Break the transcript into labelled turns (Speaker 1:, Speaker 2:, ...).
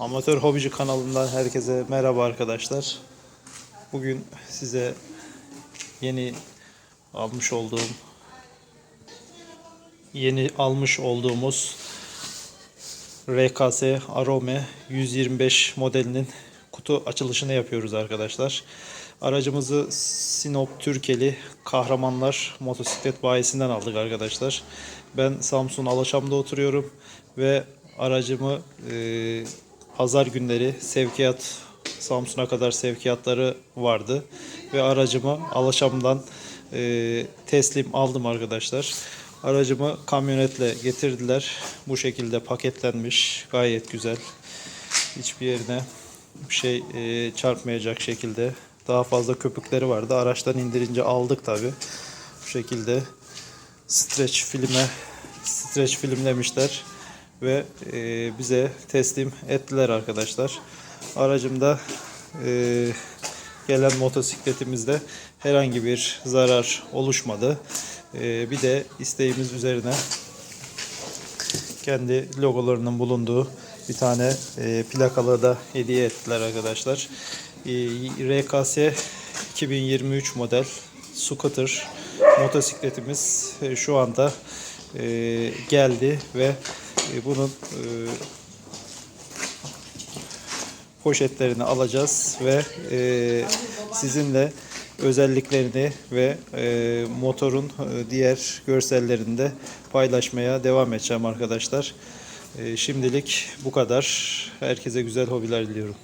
Speaker 1: Amatör Hobici kanalından herkese merhaba arkadaşlar. Bugün size yeni almış olduğum yeni almış olduğumuz RKS Arome 125 modelinin kutu açılışını yapıyoruz arkadaşlar. Aracımızı Sinop Türkeli Kahramanlar motosiklet bayisinden aldık arkadaşlar. Ben Samsun Alaşam'da oturuyorum ve aracımı e, pazar günleri sevkiyat Samsun'a kadar sevkiyatları vardı ve aracımı Alaşam'dan e, teslim aldım arkadaşlar. Aracımı kamyonetle getirdiler. Bu şekilde paketlenmiş. Gayet güzel. Hiçbir yerine bir şey e, çarpmayacak şekilde. Daha fazla köpükleri vardı. Araçtan indirince aldık tabi. Bu şekilde streç filme streç filmlemişler ve e, bize teslim ettiler arkadaşlar. Aracımda e, gelen motosikletimizde herhangi bir zarar oluşmadı. E, bir de isteğimiz üzerine kendi logolarının bulunduğu bir tane e, plakalı da hediye ettiler arkadaşlar. E, RKS 2023 model scooter motosikletimiz e, şu anda e, geldi ve e, bunun e, poşetlerini alacağız ve e, sizinle özelliklerini ve e, motorun e, diğer görsellerini de paylaşmaya devam edeceğim arkadaşlar. E, şimdilik bu kadar. Herkese güzel hobiler diliyorum.